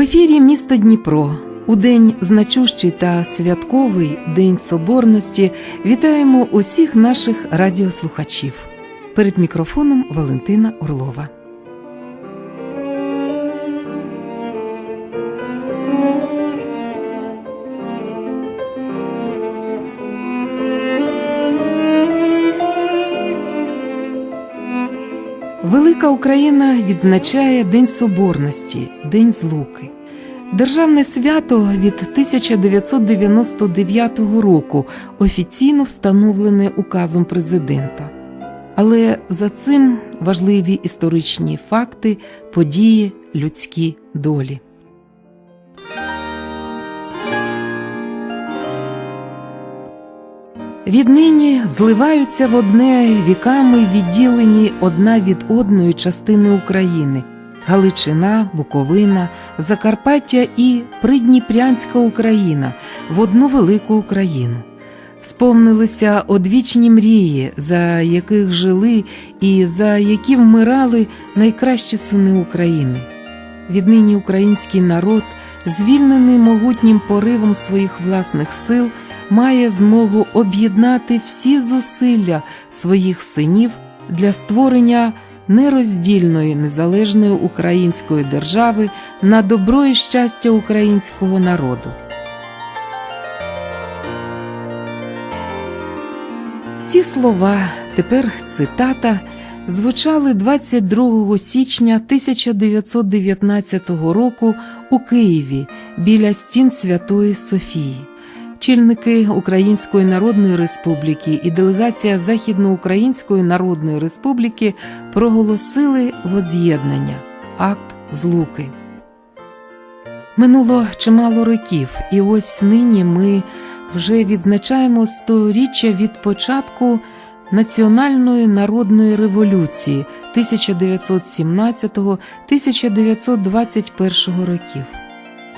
Ефірі місто Дніпро. У день значущий та святковий День Соборності вітаємо усіх наших радіослухачів. Перед мікрофоном Валентина Орлова. Велика Україна відзначає День Соборності, День Злуки. Державне свято від 1999 року офіційно встановлене указом президента. Але за цим важливі історичні факти, події, людські долі. Віднині зливаються в одне віками відділені одна від одної частини України Галичина, Буковина, Закарпаття і Придніпрянська Україна в одну велику Україну. Сповнилися одвічні мрії, за яких жили і за які вмирали найкращі сини України. Віднині український народ, звільнений могутнім поривом своїх власних сил, має змогу об'єднати всі зусилля своїх синів для створення нероздільної незалежної української держави на добро і щастя українського народу. Ці слова, тепер цитата, звучали 22 січня 1919 року у Києві біля стін Святої Софії. Чільники Української Народної Республіки і делегація Західноукраїнської Народної Республіки проголосили воз'єднання акт злуки. Минуло чимало років, і ось нині ми вже відзначаємо сторіччя від початку Національної народної революції 1917-1921 років.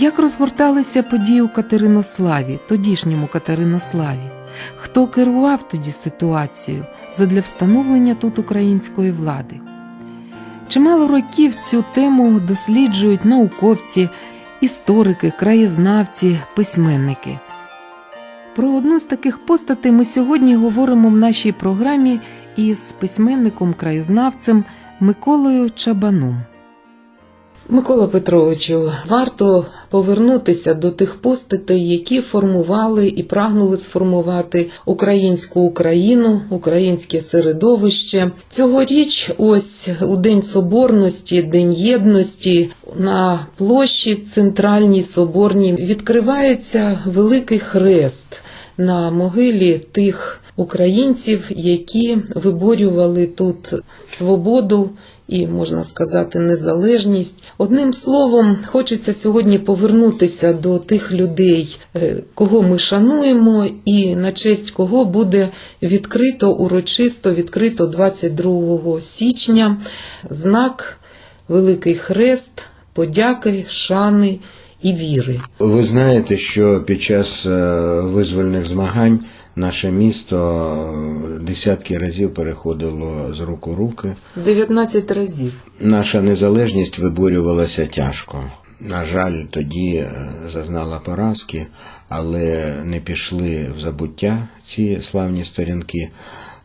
Як розгорталися події у Катеринославі, тодішньому Катеринославі? Хто керував тоді ситуацією задля встановлення тут української влади? Чимало років цю тему досліджують науковці, історики, краєзнавці, письменники. Про одну з таких постатей ми сьогодні говоримо в нашій програмі із письменником-краєзнавцем Миколою Чабаном. Микола Петровичу, варто повернутися до тих постатей, які формували і прагнули сформувати українську Україну, українське середовище. Цьогоріч, ось у День Соборності, День Єдності, на площі центральній соборній відкривається великий хрест на могилі тих українців, які виборювали тут свободу і, можна сказати, незалежність. Одним словом, хочеться сьогодні повернутися до тих людей, е, кого ми шануємо, і на честь кого буде відкрито урочисто, відкрито 22 січня знак Великий Хрест, подяки, шани і віри. Ви знаєте, що під час е, визвольних змагань наше місто е, десятки разів переходило з рук у руки. 19 разів. Наша незалежність виборювалася тяжко. На жаль, тоді е, зазнала поразки, але не пішли в забуття ці славні сторінки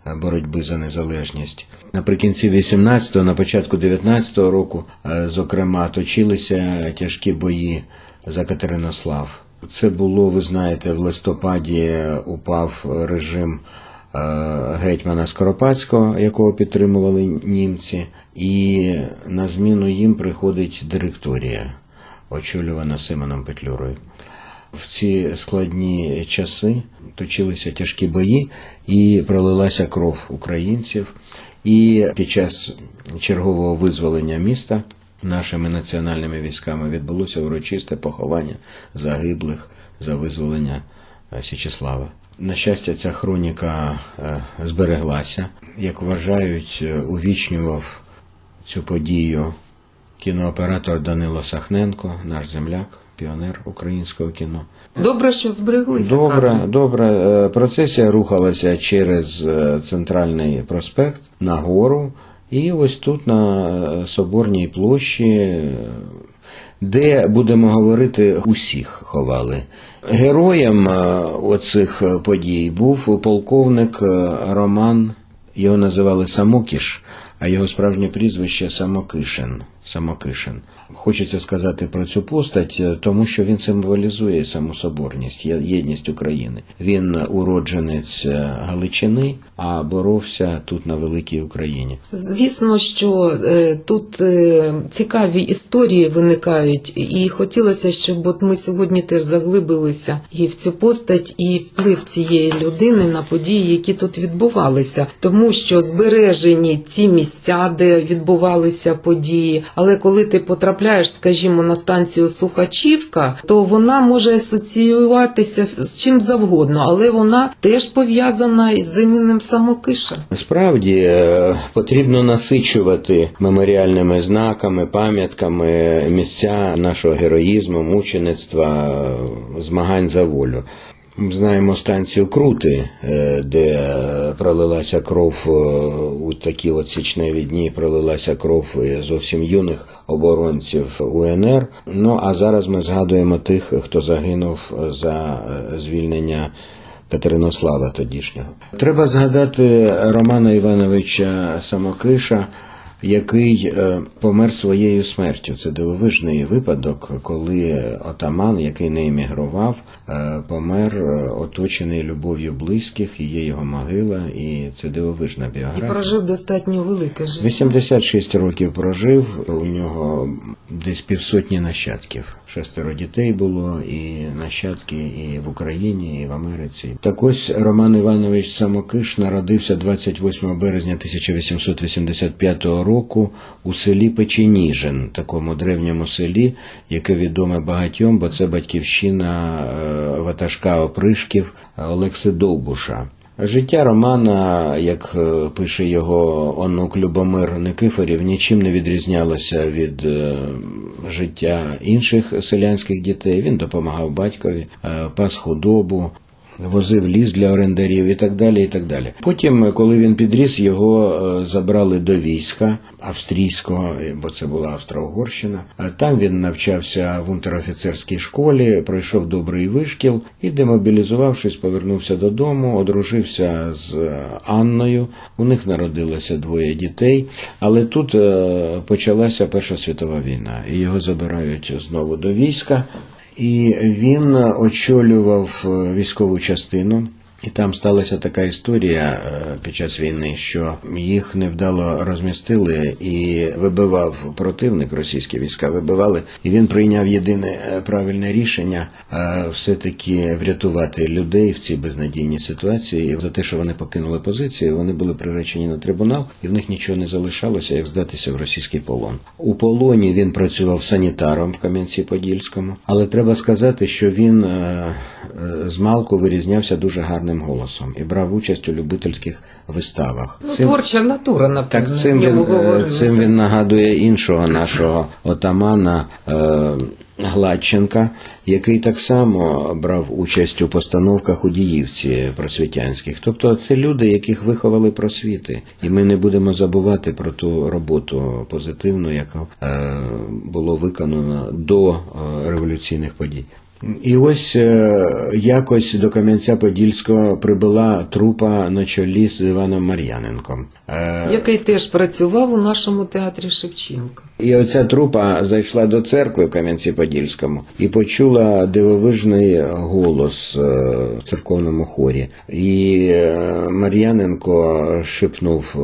е, боротьби за незалежність. Наприкінці 18-го, на початку 19-го року, зокрема, точилися тяжкі бої за Катеринослав. Це було, ви знаєте, в листопаді упав режим е, гетьмана Скоропадського, якого підтримували німці, і на зміну їм приходить директорія, очолювана Симоном Петлюрою. В ці складні часи точилися тяжкі бої і пролилася кров українців. І під час чергового визволення міста нашими національними військами відбулося урочисте поховання загиблих за визволення е, Січеслава. На щастя, ця хроніка е, збереглася. Як вважають, е, увічнював цю подію кінооператор Данило Сахненко, наш земляк, піонер українського кіно. Добре, що збереглися. Добре, добре. Процесія рухалася через центральний проспект нагору І ось тут на е, Соборній площі, е, де будемо говорити, усіх ховали. Героєм е, оцих подій був полковник Роман, його називали Самокіш, а його справжнє прізвище Самокишин. Самокишин. Хочеться сказати про цю постать, е, тому що він символізує саму соборність, єдність України. Він уродженець е, Галичини, а боровся тут на великій Україні. Звісно, що е, тут цікаві історії виникають, і хотілося, щоб от ми сьогодні теж заглибилися і в цю постать, і вплив цієї людини на події, які тут відбувалися, тому що збережені ці місця, де відбувалися події. Але коли ти потрапляєш, скажімо, на станцію Сухачівка, то вона може асоціюватися з чим завгодно, але вона теж пов'язана із іменем самокиша. Справді е, потрібно насичувати меморіальними знаками, пам'ятками місця нашого героїзму, мучеництва, е, змагань за волю. Знаємо станцію Крути, е, де пролилася кров е, у такі от січневі дні, пролилася кров зовсім юних оборонців УНР. Ну а зараз ми згадуємо тих, хто загинув за е, звільнення Катеринослава тодішнього. Треба згадати Романа Івановича Самокиша, який е, помер своєю смертю. Це дивовижний випадок, коли отаман, який не емігрував, е, помер е, оточений любов'ю близьких, і є його могила, і це дивовижна І біографія. прожив достатньо велике життя. 86 років прожив. У нього десь півсотні нащадків. Шестеро дітей було, і нащадки і в Україні, і в Америці. Так ось Роман Іванович Самокиш народився 28 березня 1885 року у селі Печеніжин, такому древньому селі, яке відоме багатьом, бо це батьківщина е, ватажка опришків Олекси Довбуша. Життя Романа, як е, пише його онук Любомир Никифорів, нічим не відрізнялося від е, життя інших селянських дітей. Він допомагав батькові, е, пас худобу, возив ліс для орендарів і так далі. і так далі. Потім, коли він підріс, його е, забрали до війська австрійського, е, бо це була Австро-Угорщина. Там він навчався в унтерофіцерській школі, пройшов добрий вишкіл і, демобілізувавшись, повернувся додому, одружився з е, Анною. У них народилося двоє дітей. Але тут е, почалася Перша світова війна, і його забирають знову до війська. І він очолював е, військову частину. І там сталася така історія е, під час війни, що їх невдало розмістили і вибивав противник, російські війська вибивали, і він прийняв єдине е, правильне рішення е, все-таки врятувати людей в цій безнадійній ситуації. І за те, що вони покинули позиції, вони були приречені на трибунал, і в них нічого не залишалося, як здатися в російський полон. У полоні він працював санітаром в Кам'янці-Подільському, але треба сказати, що він з малку вирізнявся дуже гарним голосом і брав участь у любительських виставах. Ну, Цим- творча натура, напевно. так цим він, е, цим він нагадує іншого нашого отамана е, Гладченка, який так само брав участь у постановках у Діївці просвітянських. Тобто це люди, яких виховали просвіти. І ми не будемо забувати про ту роботу позитивну, яка е, було виконано до е, революційних подій. І ось е, якось до Кам'янця-Подільського прибула трупа на чолі з Іваном Мар'яненком. Е, який теж працював у нашому театрі Шевченка. і оця трупа зайшла до церкви в Кам'янці-Подільському і почула дивовижний голос е, в церковному хорі. І Мар'яненко шепнув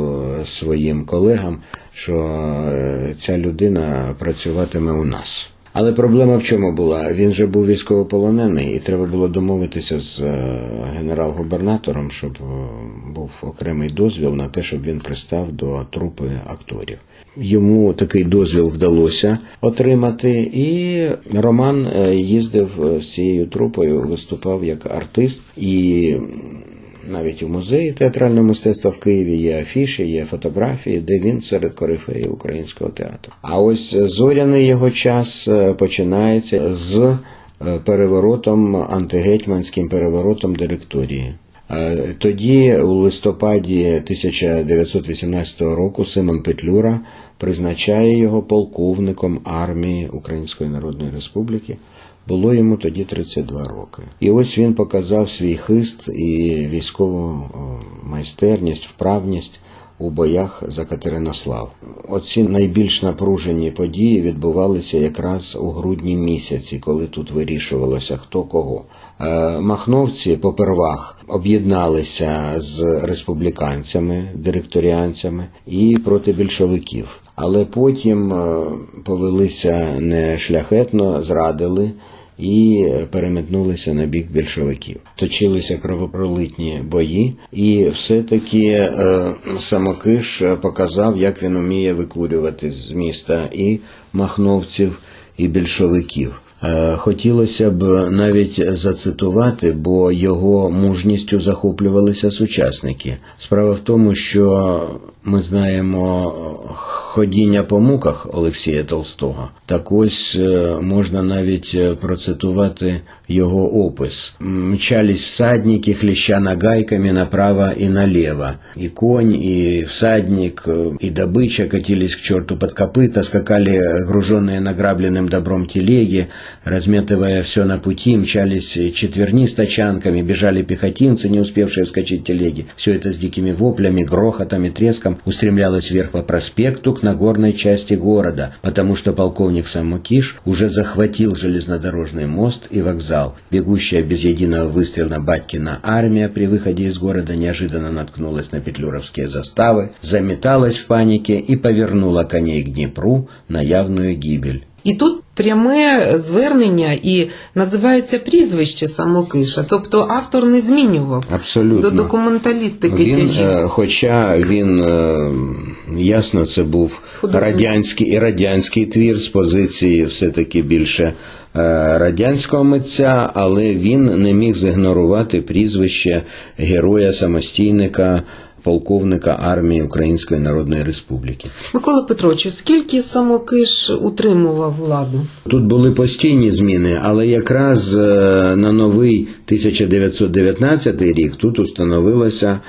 своїм колегам, що ця людина працюватиме у нас. Але проблема в чому була? Він же був військовополонений, і треба було домовитися з е, генерал-губернатором, щоб е, був окремий дозвіл на те, щоб він пристав до трупи акторів. Йому такий дозвіл вдалося отримати, і Роман е, їздив з цією трупою, виступав як артист і. Навіть у музеї театрального мистецтва в Києві є афіші, є фотографії, де він серед корифеїв українського театру. А ось зоряний його час е, починається з е, переворотом, антигетьманським переворотом директорії. Е, Тоді, у листопаді 1918 року, Симон Петлюра призначає його полковником армії Української Народної Республіки. Було йому тоді 32 роки. І ось він показав свій хист і військову майстерність, вправність у боях за Катеринослав. Оці найбільш напружені події відбувалися якраз у грудні місяці, коли тут вирішувалося хто кого. Е, Махновці попервах об'єдналися з республіканцями, директоріанцями і проти більшовиків. Але потім е, повелися не шляхетно, зрадили і переметнулися на бік більшовиків. Точилися кровопролитні бої, і все-таки е, Самокиш показав, як він уміє викурювати з міста і махновців, і більшовиків. Е, Хотілося б навіть зацитувати, бо його мужністю захоплювалися сучасники. Справа в тому, що ми знаємо ходіння по муках Олексія Толстого. Так ось е, можна навіть е, процитувати його опис. Мчались всадники, хлеща нагайками направо и налево. И конь, и всадник, э, и добыча катились к черту под копыта, скакали груженные награбленным добром телеги, разметывая все на пути, мчались четверни с тачанками, бежали пехотинцы, не успевшие вскочить телеги. Все это с дикими воплями, грохотом и треском устремлялось вверх по проспекту к Нагорной части города, потому что полковник Самокиш уже захватил железнодорожный мост и вокзал. Бегущая без единого выстрела Батькина армия при выходе из города неожиданно наткнулась на петлюровские заставы, заметалась в панике и повернула коней к Днепру на явную гибель. І тут пряме звернення і називається прізвище Самокиша. Тобто автор не змінював Абсолютно. до документалістики Він, е, хоча він е, ясно, це був Художник. радянський і радянський твір з позиції все-таки більше е, радянського митця, але він не міг зігнорувати прізвище героя самостійника. Полковника армії Української Народної Республіки. Микола Петровичу, скільки Самокиш утримував владу? Тут були постійні зміни, але якраз е, на новий 1919 рік тут установилася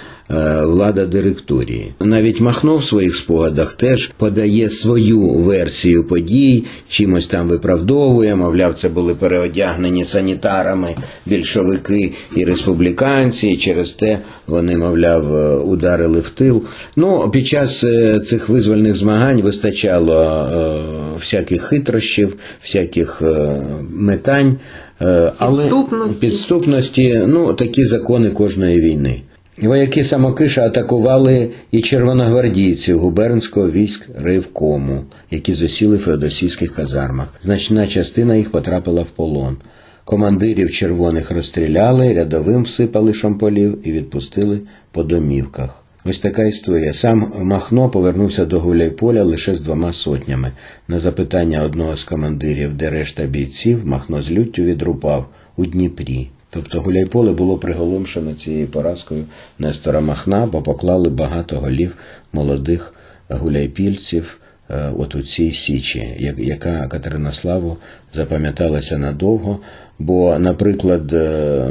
влада директорії. Навіть Махно в своїх спогадах теж подає свою версію подій, чимось там виправдовує. Мовляв, це були переодягнені санітарами більшовики і республіканці, і через те вони, мовляв, е, ударили в тил. Ну, під час е, цих визвольних змагань вистачало е, всяких хитрощів, всяких е, метань. Е, але Підступності. підступності, ну такі закони кожної війни. Вояки Самокиша атакували і червоногвардійців губернського військ Ревкому, які засіли в феодосійських казармах. Значна частина їх потрапила в полон. Командирів червоних розстріляли, рядовим всипали шамполів і відпустили по домівках. Ось така історія. Сам Махно повернувся до Гуляйполя лише з двома сотнями. На запитання одного з командирів, де решта бійців, Махно з люттю відрубав у Дніпрі. Тобто Гуляйполе було приголомшено цією поразкою Нестора Махна, бо поклали багато голів молодих гуляйпільців е, от у цій січі, яка Катеринославу запам'яталася надовго. Бо, наприклад, е,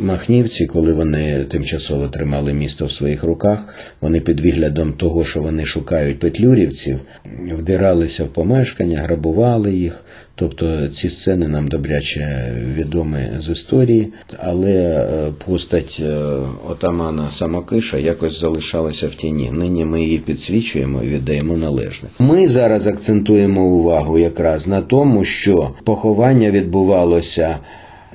махнівці, коли вони тимчасово тримали місто в своїх руках, вони під виглядом того, що вони шукають петлюрівців, вдиралися в помешкання, грабували їх. Тобто ці сцени нам добряче відомі з історії, але е, постать е, отамана Самокиша якось залишалася в тіні. Нині ми її підсвічуємо і віддаємо належне. Ми зараз акцентуємо увагу якраз на тому, що поховання відбувалося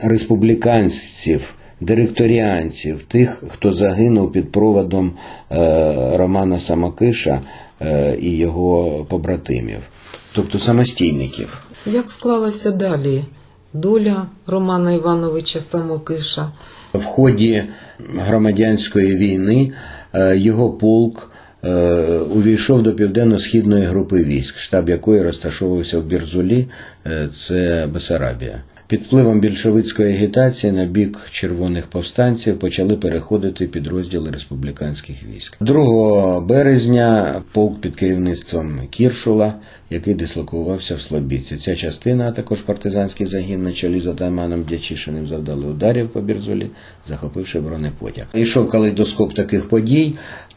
республіканців, директоріанців, тих, хто загинув під проводом е, Романа Самокиша і його побратимів, тобто самостійників. Як склалася далі доля Романа Івановича Самокиша? В ході громадянської війни е, його полк е, увійшов до південно-східної групи військ, штаб якої розташовувався в Бірзулі, е, це Бесарабія. Під впливом більшовицької агітації на бік червоних повстанців почали переходити підрозділи республіканських військ. 2 березня полк під керівництвом Кіршула, який дислокувався в Слобідці. Ця частина, а також партизанський загін на чолі з отаманом Дячишиним завдали ударів по Бірзолі, захопивши бронепотяг. Йшов калейдоскоп таких подій.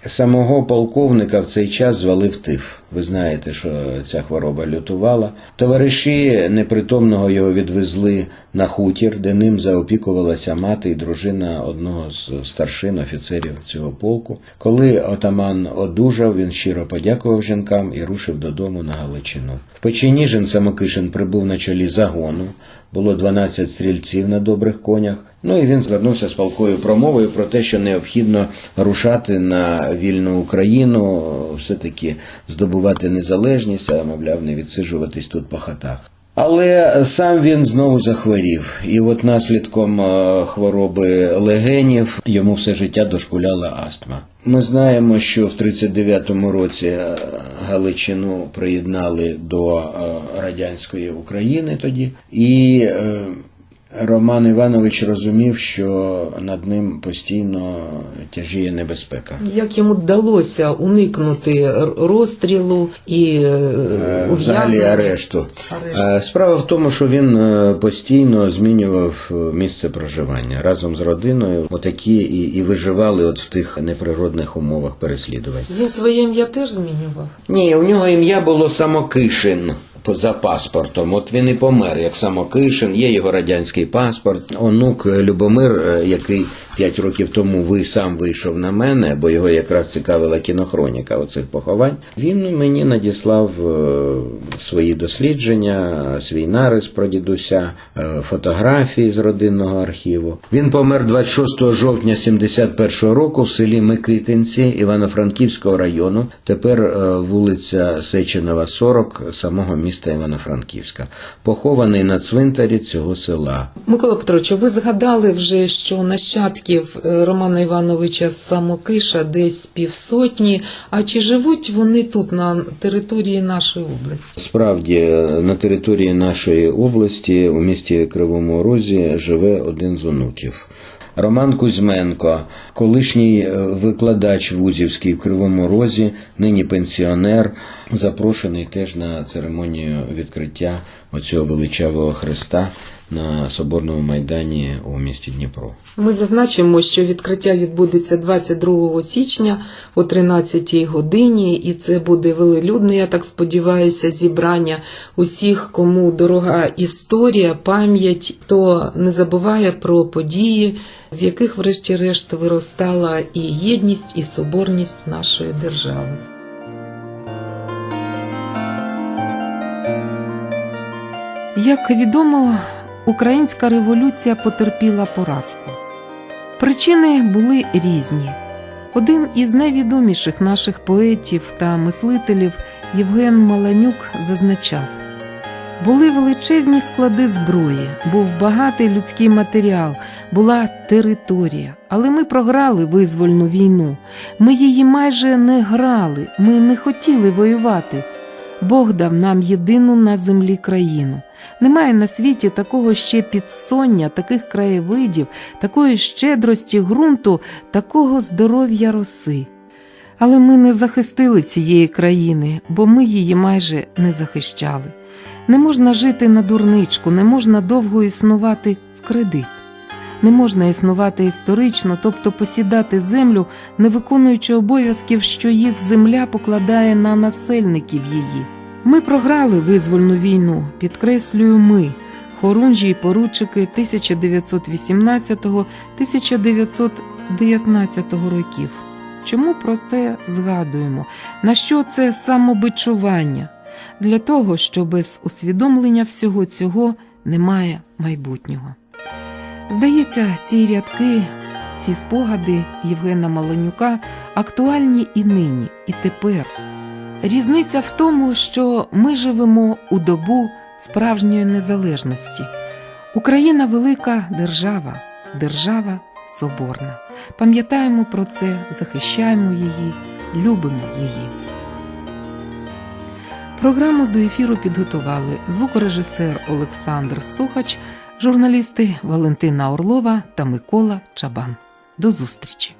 Самого полковника в цей час звалив тиф. Ви знаєте, що ця хвороба лютувала. Товариші непритомного його відвезли на хутір, де ним заопікувалася мати і дружина одного з старшин офіцерів цього полку. Коли отаман одужав, він щиро подякував жінкам і рушив додому на Галичину. В Печеніжин Самокишин прибув на чолі загону. Було 12 стрільців на добрих конях. Ну і він звернувся з палкою промовою про те, що необхідно рушати на вільну Україну, все-таки здобувати незалежність, а мовляв, не відсиджуватись тут по хатах. Але сам він знову захворів, і от наслідком е, хвороби легенів йому все життя дошкуляла астма. Ми знаємо, що в 39-му році е, Галичину приєднали до е, радянської України тоді, і Роман Іванович розумів, що над ним постійно тяжіє небезпека. Як йому вдалося уникнути розстрілу і е, Е, Взагалі арешту. Арешт. Е, Справа в тому, що він постійно змінював місце проживання разом з родиною. Отакі і, і виживали от в тих неприродних умовах переслідувань. Він своє ім'я теж змінював. Ні, у нього ім'я було Самокишин. За паспортом, от він і помер, як Самокишин, є його радянський паспорт. Онук е, Любомир, е, який п'ять років тому ви сам вийшов на мене, бо його якраз цікавила кінохроніка оцих поховань. Він мені надіслав е, свої дослідження, свій нарис про дідуся, фотографії з родинного архіву. Він помер 26 жовтня 71 року в селі Микитинці Івано-Франківського району. Тепер вулиця Сеченова, 40, самого міста Івано-Франківська. Похований на цвинтарі цього села. Микола Петрович, ви згадали вже, що нащадків е, Романа Івановича Самокиша десь півсотні. А чи живуть вони тут, на території нашої області? Справді, е, на території нашої області у місті Кривому Розі живе один з онуків. Роман Кузьменко, колишній е, викладач вузівський в Кривому Розі, нині пенсіонер, запрошений теж на церемонію відкриття оцього величавого хреста на Соборному майдані у місті Дніпро. Ми зазначимо, що відкриття відбудеться 22 січня о 13 годині, і це буде велелюдне, я так сподіваюся, зібрання усіх, кому дорога історія, пам'ять, хто не забуває про події, з яких, врешті-решт, виростала і єдність, і соборність нашої держави. Як відомо, українська революція потерпіла поразку. Причини були різні. Один із найвідоміших наших поетів та мислителів Євген Маланюк зазначав: були величезні склади зброї, був багатий людський матеріал, була територія. Але ми програли визвольну війну. Ми її майже не грали, ми не хотіли воювати. Бог дав нам єдину на землі країну. Немає на світі такого ще підсоння, таких краєвидів, такої щедрості ґрунту, такого здоров'я роси. Але ми не захистили цієї країни, бо ми її майже не захищали. Не можна жити на дурничку, не можна довго існувати в кредит. Не можна існувати історично, тобто посідати землю, не виконуючи обов'язків, що їх земля покладає на насельників її. Ми програли визвольну війну, підкреслюю ми, хорунжі й поручики 1918-1919 років. Чому про це згадуємо? На що це самобичування? Для того, що без усвідомлення всього цього немає майбутнього. Здається, ці рядки, ці спогади Євгена Малонюка актуальні і нині, і тепер. Різниця в тому, що ми живемо у добу справжньої незалежності. Україна велика держава, держава соборна. Пам'ятаємо про це, захищаємо її, любимо її. Програму до ефіру підготували звукорежисер Олександр Сухач, журналісти Валентина Орлова та Микола Чабан. До зустрічі!